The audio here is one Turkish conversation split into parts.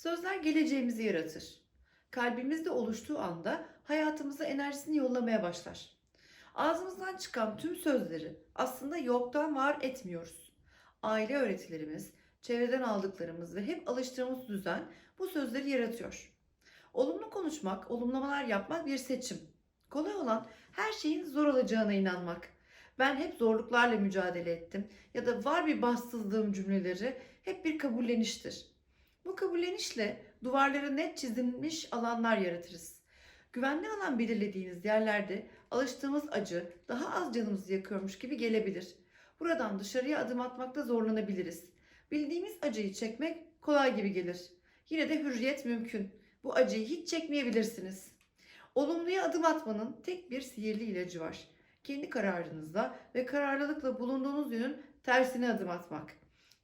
Sözler geleceğimizi yaratır. Kalbimizde oluştuğu anda hayatımıza enerjisini yollamaya başlar. Ağzımızdan çıkan tüm sözleri aslında yoktan var etmiyoruz. Aile öğretilerimiz, çevreden aldıklarımız ve hep alıştığımız düzen bu sözleri yaratıyor. Olumlu konuşmak, olumlamalar yapmak bir seçim. Kolay olan her şeyin zor olacağına inanmak. Ben hep zorluklarla mücadele ettim ya da var bir bahtsızlığım cümleleri hep bir kabulleniştir. Bu kabullenişle duvarlara net çizilmiş alanlar yaratırız. Güvenli alan belirlediğiniz yerlerde alıştığımız acı daha az canımızı yakıyormuş gibi gelebilir. Buradan dışarıya adım atmakta zorlanabiliriz. Bildiğimiz acıyı çekmek kolay gibi gelir. Yine de hürriyet mümkün. Bu acıyı hiç çekmeyebilirsiniz. Olumluya adım atmanın tek bir sihirli ilacı var. Kendi kararınızla ve kararlılıkla bulunduğunuz yönün tersine adım atmak.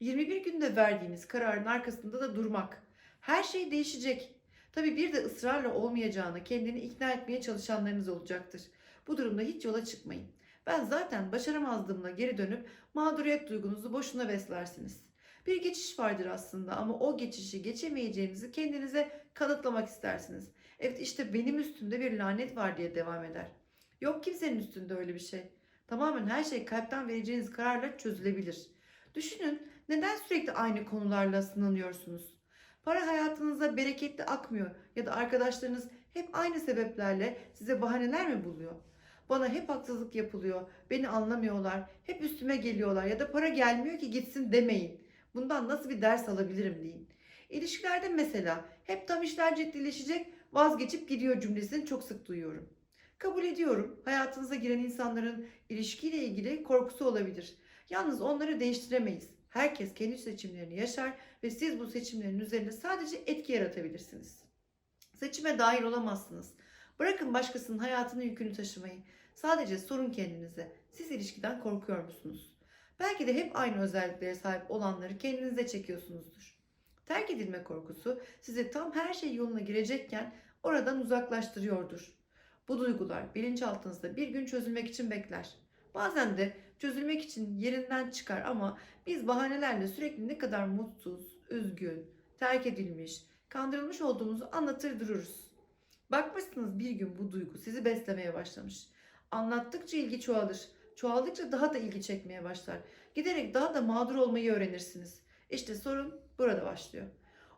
21 günde verdiğiniz kararın arkasında da durmak. Her şey değişecek. Tabii bir de ısrarla olmayacağını kendini ikna etmeye çalışanlarınız olacaktır. Bu durumda hiç yola çıkmayın. Ben zaten başaramazdığımla geri dönüp mağduriyet duygunuzu boşuna beslersiniz. Bir geçiş vardır aslında ama o geçişi geçemeyeceğinizi kendinize kanıtlamak istersiniz. Evet işte benim üstümde bir lanet var diye devam eder. Yok kimsenin üstünde öyle bir şey. Tamamen her şey kalpten vereceğiniz kararla çözülebilir. Düşünün neden sürekli aynı konularla sınanıyorsunuz? Para hayatınıza bereketli akmıyor ya da arkadaşlarınız hep aynı sebeplerle size bahaneler mi buluyor? Bana hep haksızlık yapılıyor, beni anlamıyorlar, hep üstüme geliyorlar ya da para gelmiyor ki gitsin demeyin. Bundan nasıl bir ders alabilirim deyin. İlişkilerde mesela hep tam işler ciddileşecek, vazgeçip gidiyor cümlesini çok sık duyuyorum. Kabul ediyorum. Hayatınıza giren insanların ilişkiyle ilgili korkusu olabilir. Yalnız onları değiştiremeyiz. Herkes kendi seçimlerini yaşar ve siz bu seçimlerin üzerinde sadece etki yaratabilirsiniz. Seçime dahil olamazsınız. Bırakın başkasının hayatının yükünü taşımayı. Sadece sorun kendinize. Siz ilişkiden korkuyor musunuz? Belki de hep aynı özelliklere sahip olanları kendinize çekiyorsunuzdur. Terk edilme korkusu sizi tam her şey yoluna girecekken oradan uzaklaştırıyordur. Bu duygular bilinçaltınızda bir gün çözülmek için bekler. Bazen de çözülmek için yerinden çıkar ama biz bahanelerle sürekli ne kadar mutsuz, üzgün, terk edilmiş, kandırılmış olduğumuzu anlatır dururuz. Bakmışsınız bir gün bu duygu sizi beslemeye başlamış. Anlattıkça ilgi çoğalır. Çoğaldıkça daha da ilgi çekmeye başlar. Giderek daha da mağdur olmayı öğrenirsiniz. İşte sorun burada başlıyor.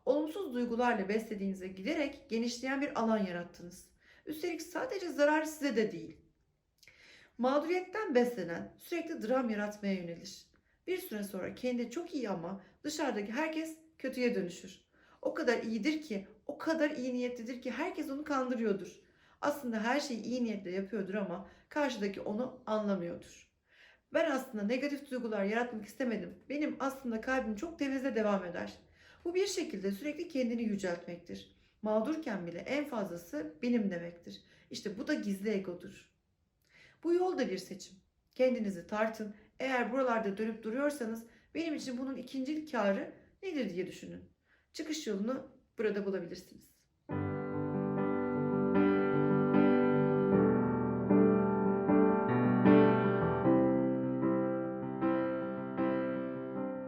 Olumsuz duygularla beslediğinize giderek genişleyen bir alan yarattınız. Üstelik sadece zarar size de değil. Mağduriyetten beslenen sürekli dram yaratmaya yönelir. Bir süre sonra kendi çok iyi ama dışarıdaki herkes kötüye dönüşür. O kadar iyidir ki, o kadar iyi niyetlidir ki herkes onu kandırıyordur. Aslında her şeyi iyi niyetle yapıyordur ama karşıdaki onu anlamıyordur. Ben aslında negatif duygular yaratmak istemedim. Benim aslında kalbim çok temizde devam eder. Bu bir şekilde sürekli kendini yüceltmektir. Mağdurken bile en fazlası benim demektir. İşte bu da gizli egodur. Bu yol da bir seçim. Kendinizi tartın. Eğer buralarda dönüp duruyorsanız benim için bunun ikinci karı nedir diye düşünün. Çıkış yolunu burada bulabilirsiniz.